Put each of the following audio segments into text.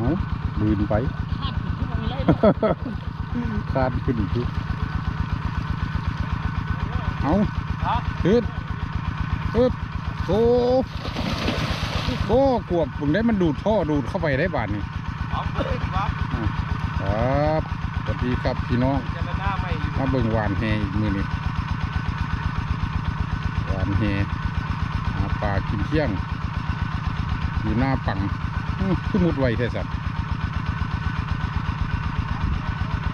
เอาบืนไปคาดขึ้นทุกเอาขึ้นปึ๊บโอ้โอ้กวบผมได้มันดูดท่อดูดเข้าไปได้บาทนี่เอาไปครับครับสวัสดีครับพี่น้องจะละหน้าไม่อยู่มาเบิ่งหวานแหอีกมือนี่หวานแหหาปลากินเที่ยง อยู่หน้าปัง อื้อคือมุดไวแท้สัตว์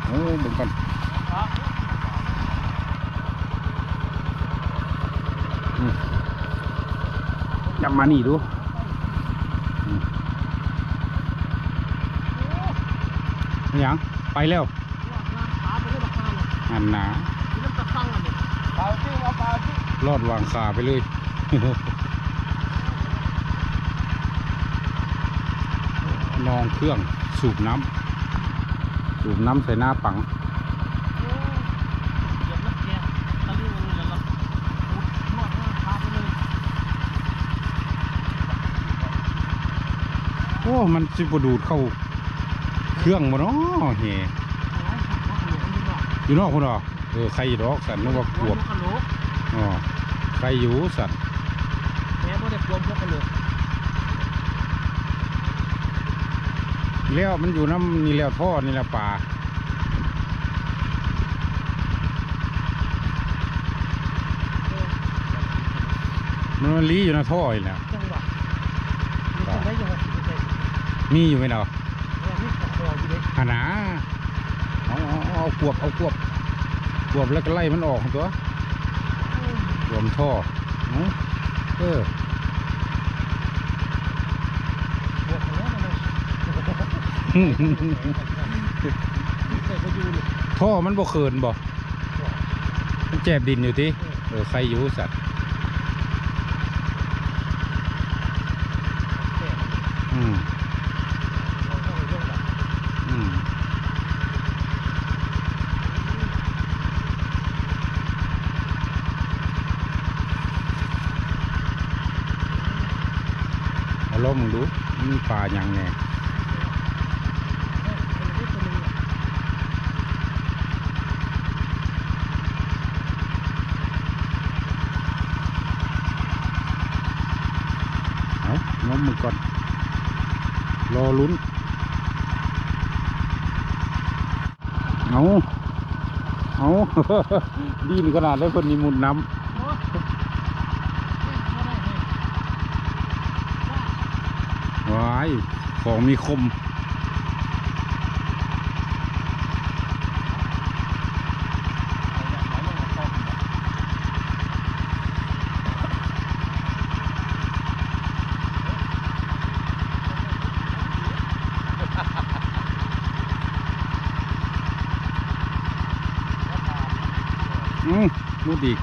โอ้เบิ่งกันอืมจับมานี่ดูอืมอิหยังไปแล้วอันหนาเปล่าที่เอาเปล่าที่รอดวางขาไปเลย นองเครื่องสูบน้ำสูบน้ำใส่หน้าปังโอ้ มันสิบดูดเข้าเครื่องมาเนาะเฮอยู่นอกคนเหรอเออใครดอกสันนึกว่าขวบอ๋อใครอยู่สัตว์แล้ว มันอยู่น้ำนี่แล้วท่อนี่แหละป่ามันมันลีอยู่ในะท่ออีกแล้วมีอยู่ไหมเนาะหาหนาเอาเอาเอาเอาขวบเอาขวบขวบแล้วก็ไล่มันออกตัวรวมท่อเอาเออ ท่อมันบ่เขินบ่มันแจบดินอยู่ที่เออใครอยู่สัตว์อืมอืมเอาลองมึงดูมีปลาอย่างไงเอางมมือก่อน รอลุ้น เอาเอาดีนขนาดได้คนนี้มุดน้ำว้าย ของมีคม อื มมุดอีก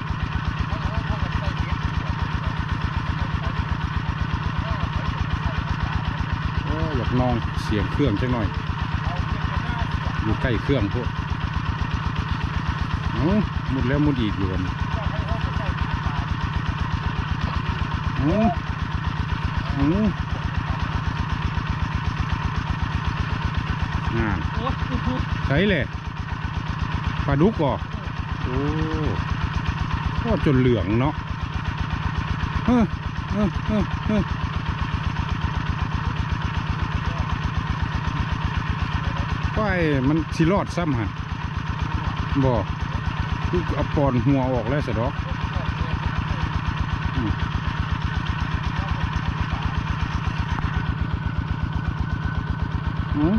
โอ้อยากลองเสียงเครื่องจังหน่อย อยู่ใกล้เครื่องพวกเอามุดแล้วมุดอีกอยู่กันเอาเอางานใช่เลยปลาดุกก่อโอ้ ก็จนเหลืองเนาะเฮ้อเฮ้อเฮ้อเฮ้อป้ายมันสิรอดซ้ำหันบ่คือเอาปอนหัวออกแล้วสะดอกอืมอืม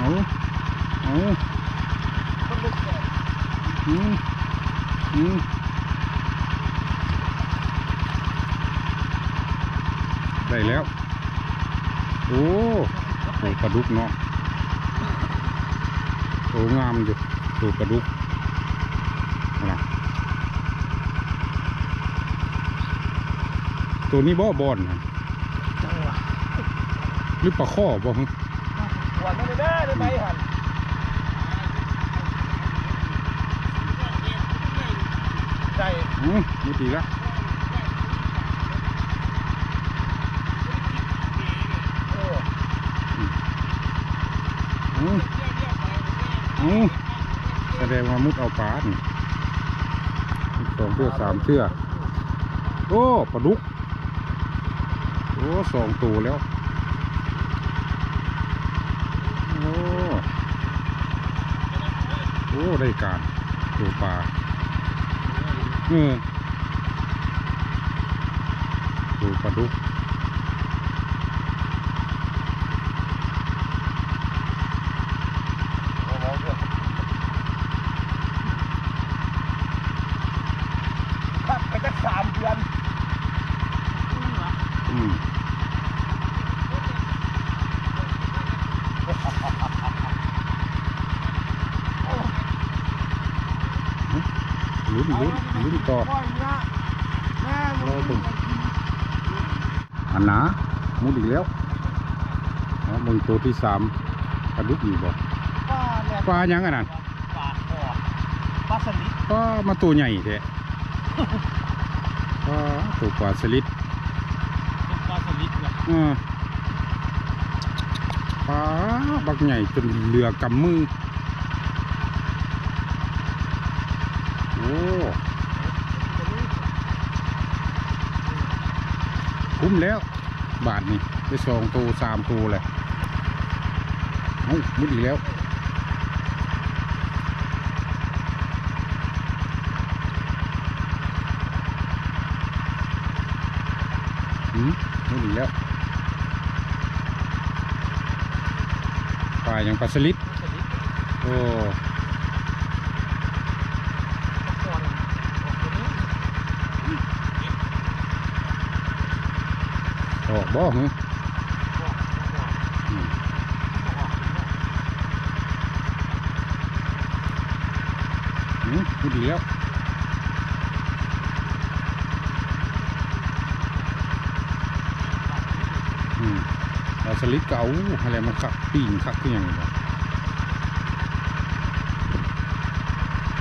เอาเอาอืมอืมได้แล้ว โอ้โหปลาดุกเนาะโอ้งามอยู่ดูปลาดุกนะตัวนี้บ่บอนนะหรือปลาข้อบ่ ฮะวันนั้นได้ได้ไหมหันใจอืมไม่ดีละเอออืมอืมแสดงว่ามุดเอาปลานี่สองเทือสามเทือโอ้ปลาดุก โอ้สองตัวแล้ว โอ้ โอ้ได้การตัวปลาเออตัวปลาดุก เอาเอาเถอะพักไปจักสามเดือน อืม ลุ้นลุ้นลุ้นต่อแม่รอบึงอันหนามุดอีกแล้วอ๋อมึงตัวที่สามปลาดุกอยู่บ่ป้าเนี่ยปลาหยังอันนั้นปลาคอปลาสลิดปลามาตัวใหญ่แท้ปลาตัวปลาสลิดเป็นปลาสลิดเหรออ่าปลาบักใหญ่จนเรือกำมือ โอ้คุ้มแล้ว บาทนี่ไปสองตัวสามตัวเลยเอ้ามุดอีกแล้วอืมมุดอีกแล้วปลาอย่างปลาสลิดสลิดโอ้ ปลาคอนออกตัวนี้ ออกบ่หือออกออกอืมออกอืมมุดอีกแล้วอืมปลาสลิดก็เอาอะไรมาคักปิ้งคักที่ยังไง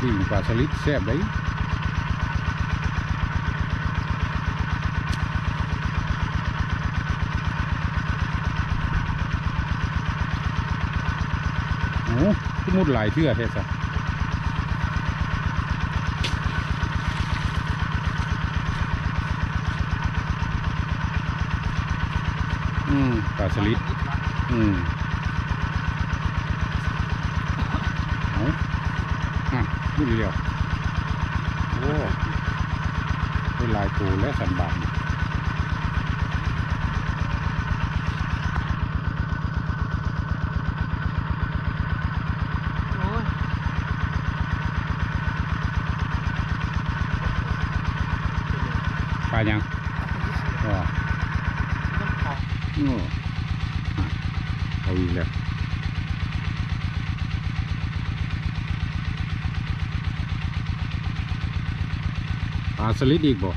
ปิ้งปลาสลิดแซ่บเลยโอ้ที่ มุดหลายเทือแท้ซะอืมปลาสลิดอืมเอาอะนี่เดียวโอ้ได้ลายตัวและสันบาน โอ้ย ปลายังอ๋อมันขอโอ้อะเอาอีกแล้วปลาสลิดอีกบ่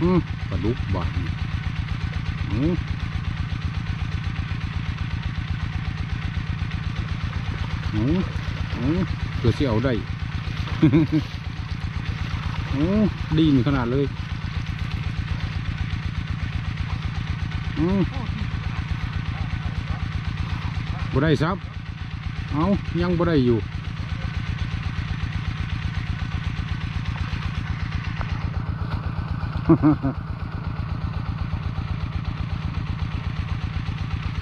อืมปลาดุกบาดนี่อืมอืมอืมเพื่อสิเอาได้ โอ้ดีนขนาดเลย อืมบ่ได้ซับเอายังบ่ได้อยู่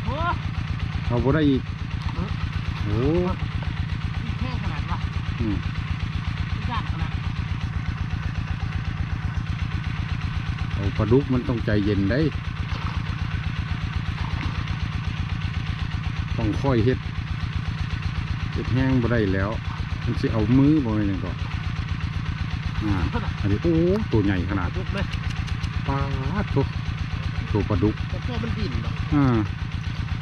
โอ้ยเอาบ่ได้อีกโอ้แห้งขนาดวะอืมย่านขนาดเอาปลาดุกมันต้องใจเย็นได้ ต้องค่อยเฮ็ดเฮ็ดแห้งบ่ได้แล้ว มันสิเอามือบ่แม่นหยังก่อนอ่าอันนี้โอ้ตัวใหญ่ขนาดลุกเลยปลาทุกตัวปลาดุกแต่ตัวมันดิ่นเนาะอ่า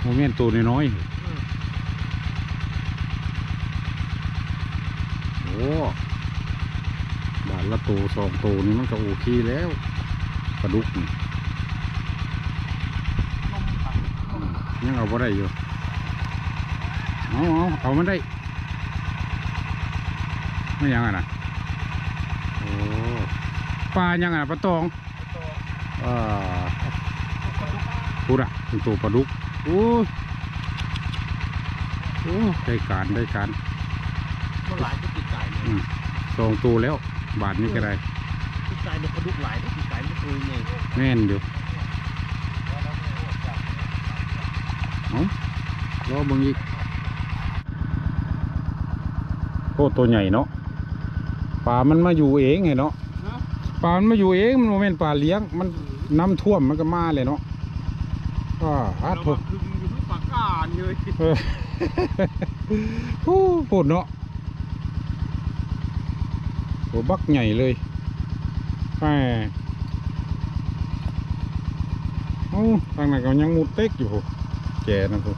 โมเมนตัวน้อยๆอืมโอ้บาทละตัวสองตัวนี่มันก็โอเคแล้วปลาดุกนี่ลมต่ำลมยังเอาบ่ได้อยู่ เอาเอาเอามันได้ ไม่ยังอะนะโอ้ปลายังไงปลาตองอ่าพูดอะเป็นตัวปลาดุกโอ้โอ้ได้การได้การมันหลายก็ติดใจเลยสองตัวแล้ว บาทนี้ก็ได้ติดใจเนี่ยกระดุกหลายติดใจไม่เคยไงแม่นอยู่เอารอบิ่งอีกโอ้ตัวใหญ่เนาะปลามันมาอยู่เองไงเนาะปลามันมาอยู่เองมันโมเมนปลาเลี้ยง มันน้ำท่วมมันก็มาเลยเนาะอ่าอาเราโถมาคึงอยู่ที่ปากกาดเลยเออโอ้ปวดเนาะตัวบักใหญ่เลยแหมโอ้ทางนั้นก็ยังมุดเต็กอยู่โหแกนะพวก